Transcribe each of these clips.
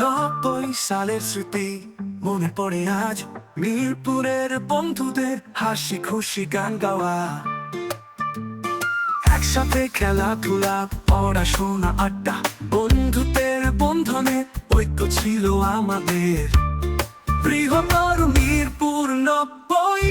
নব্বই সালের স্মৃতি মনে পড়ে আজ মিরপুরের বন্ধুদের হাসি খুশি গান গাওয়া একসাথে খেলাধুলা পড়াশোনা আড্ডা বন্ধুত্বের বন্ধনে ঐক্য ছিল আমাদের বৃহত্তর মিরপুর নব্বই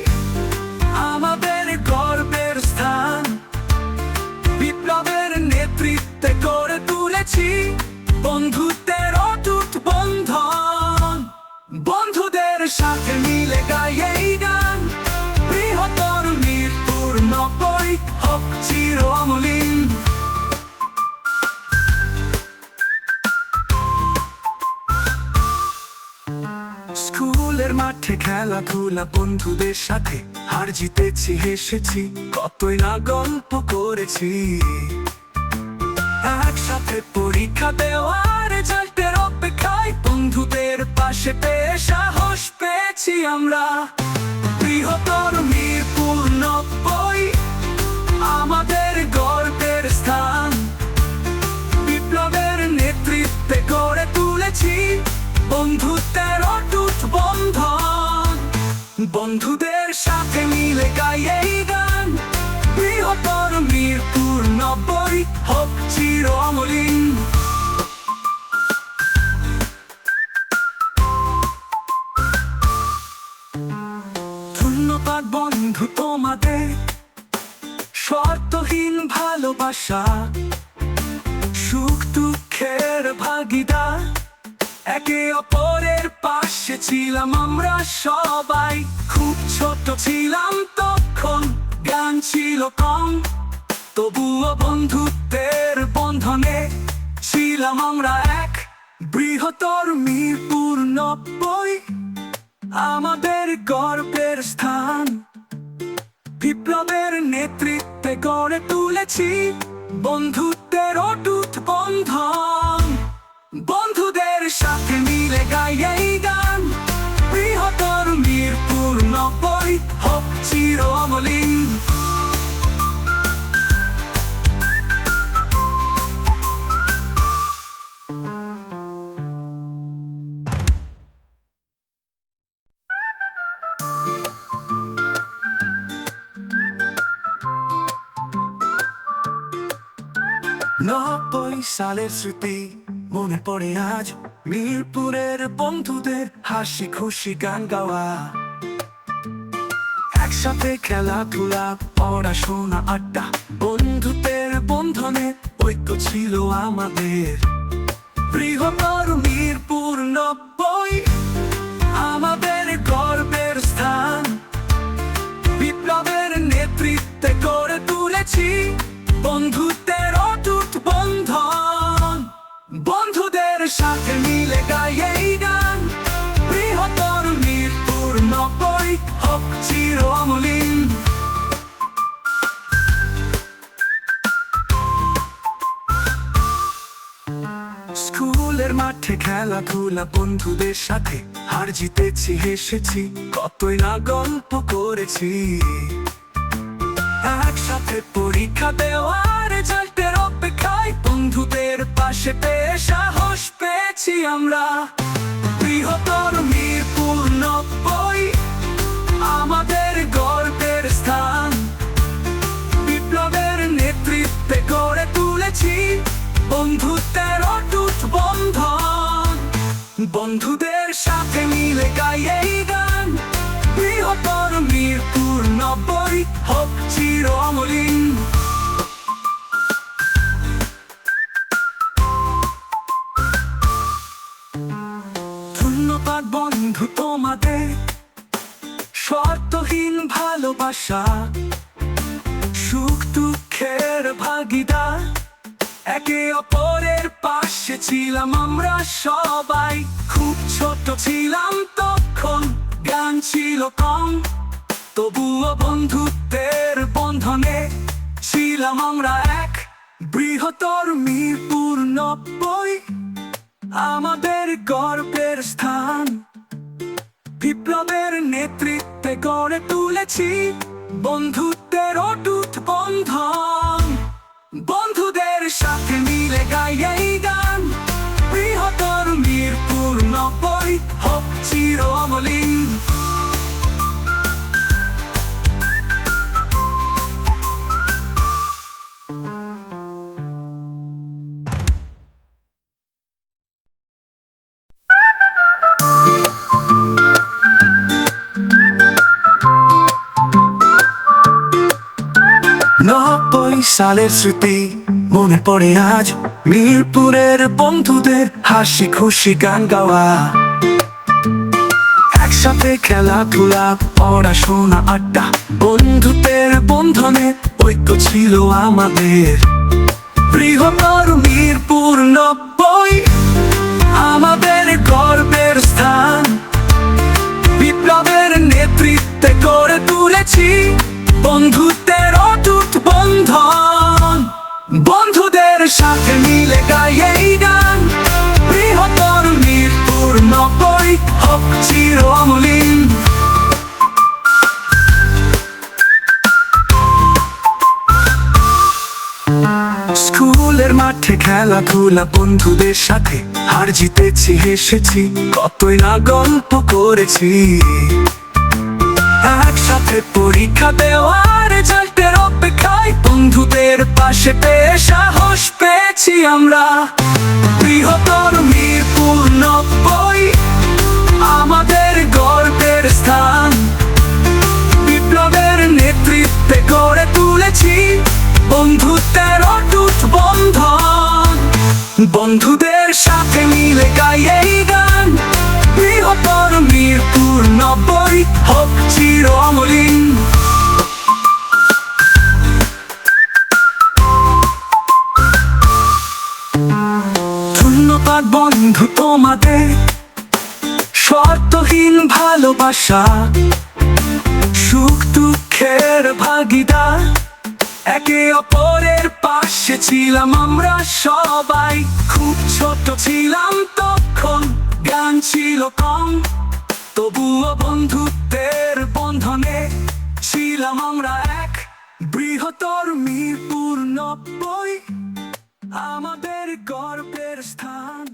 খেলাধুলা বন্ধুদের সাথে হার জিতেছি, হেসেছি, কতই না গল্প করেছি। একসাথে পরীক্ষা দেওয়ার রেজাল্টের অপেক্ষায় বন্ধুদের পাশে পেয়ে সাহস পেয়েছি আমরা। বৃহত্তর মিরপুর নব্বই, আমাদের গর্বের স্থান। বিপ্লবের নেতৃত্বে গড়ে তুলেছি বন্ধুত্বের অটুট বন্ধন। বন্ধুদের সাথে মিলে গাই এই গান। বৃহত্তর মিরপুর নব্বই হোক চির অমলিন ধন্যবাদ বন্ধু তোমাদের, শর্তহীন ভালোবাসা, সুখ দুঃখের ভাগিদার, একে অপরের পাশে ছিলাম আমরা সবাই। খুব ছোট ছিলাম তখন, জ্ঞান ছিল কম। তবুও বন্ধুত্বের বন্ধনে ছিলাম আমরা এক। বৃহত্তর মিরপুর নব্বই, আমাদের গর্বের স্থান। বিপ্লবের নেতৃত্বে গড়ে তুলেছি বন্ধুত্বের অটুট বন্ধন। বন্ধুদের সাথে নব্বই সালের স্মৃতি মনে পড়ে আজ মিরপুরের বন্ধুদের হাসি খুশি গান গাওয়া একসাথে খেলাধুলা পড়াশোনা আড্ডা বন্ধুদের বন্ধনে ঐক্য ছিল আমাদের বন্ধুদের সাথে মিলে গাই এই গান। বৃহত্তর মিরপুর নব্বই হোক চির অমলিন স্কুলের মাঠে খেলাধুলা বন্ধুদের সাথে হার জিতেছি, হেসেছি কতই না গল্প করেছি। একসাথে পরীক্ষা দেওয়ার রেজাল্টের অপেক্ষায় বন্ধুদের পেয়ে সাহস পেয়েছি আমরা। বৃহত্তর মিরপুর নব্বই, আমাদের গর্বের স্থান। বিপ্লবের নেতৃত্বে গড়ে তুলেছি বন্ধুত্বের অটুট বন্ধন। বন্ধুদের সাথে মিলে গাই এই গান। বৃহত্তর মিরপুর নব্বই, হোক চির অমলিন ভালোবাসা সুখ দুঃখের ভাগিদার। একে অপরের পাশে ছিলাম আমরা সবাই। খুব ছোট ছিলাম তখন, জ্ঞান ছিল কম। তবুও বন্ধুত্বের বন্ধনে ছিলাম আমরা এক। বৃহত্তর মিরপুর নব্বই, আমাদের গর্বের স্থান। বিপ্লবের নেতৃত্বে গড়ে তুলেছি। বন্ধুত্বের অটুট নব্বই সালের স্মৃতি। মনে পড়ে আজ মিরপুরের বন্ধুদের হাসি খুশি গান গাওয়া। একসাথে খেলাধুলা, পড়াশোনা, আড্ডা বন্ধুত্বের বন্ধনে ঐক্য ছিল আমাদের। বৃহত্তর মিরপুর নব্বই, আমাদের গর্বের স্থান। বিপ্লবের নেতৃত্বে করে তুলেছি বন্ধুত্বের অটুট বন্ধন। বন্ধুদের সাথে মিলে গাই এই গান। বৃহত্তর মিরপুর নব্বই হোক চির স্কুলের মাঠে খেলাধুলা বন্ধুদের সাথে। হার জিতেছি, হেসেছি, কতই না গল্প করেছি। একসাথে পরীক্ষা দেওয়ার পাশে সাহস পেয়েছি আমরা। বৃহত্তর মিরপুর নব্বই, আমাদের গর্বের স্থান। বিপ্লবের নেতৃত্বে গড়ে তুলেছি বন্ধুত্বের অটুট বন্ধন। বন্ধুদের সাথে মিলে গাই এই গান। বৃহত্তর মিরপুর শর্তহীন ভালোবাসা, সুখ দুঃখের ভাগিদার। একে অপরের পাশে ছিলাম আমরা সবাই। খুব ছোট ছিলাম তখন, জ্ঞান ছিল কম। তবুও বন্ধুত্বের বন্ধনে ছিলাম আমরা এক। বৃহত্তর মিরপুর নব্বই, আমাদের গর্বের স্থান।